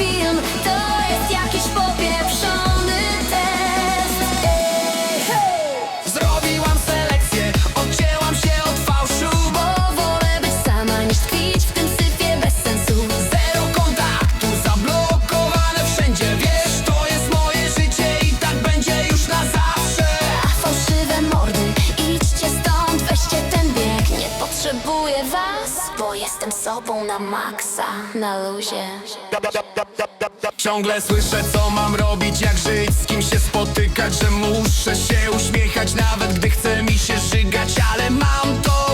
film To jest jakiś popieprzony test. Ej, hej! Zrobiłam selekcję, odcięłam się od fałszu Bo wolę być sama niż tkwić w tym syfie bez sensu. Zero kontaktu, zablokowane wszędzie Wiesz, to jest moje życie i tak będzie już na zawsze. A fałszywe mordy, idźcie stąd, weźcie ten bieg. Nie potrzebuję was. Jestem sobą na maksa, na luzie. Ciągle słyszę co mam robić, jak żyć, z kim się spotykać Że muszę się uśmiechać nawet gdy chce mi się żygać Ale mam to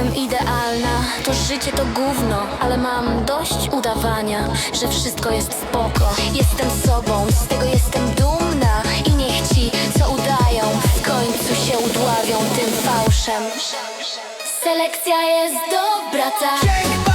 jestem idealna. To życie to gówno Ale mam dość udawania Że wszystko jest spoko. Jestem sobą, z tego jestem dumna I niech ci, co udają W końcu się udławią tym fałszem. Selekcja jest dobra, tak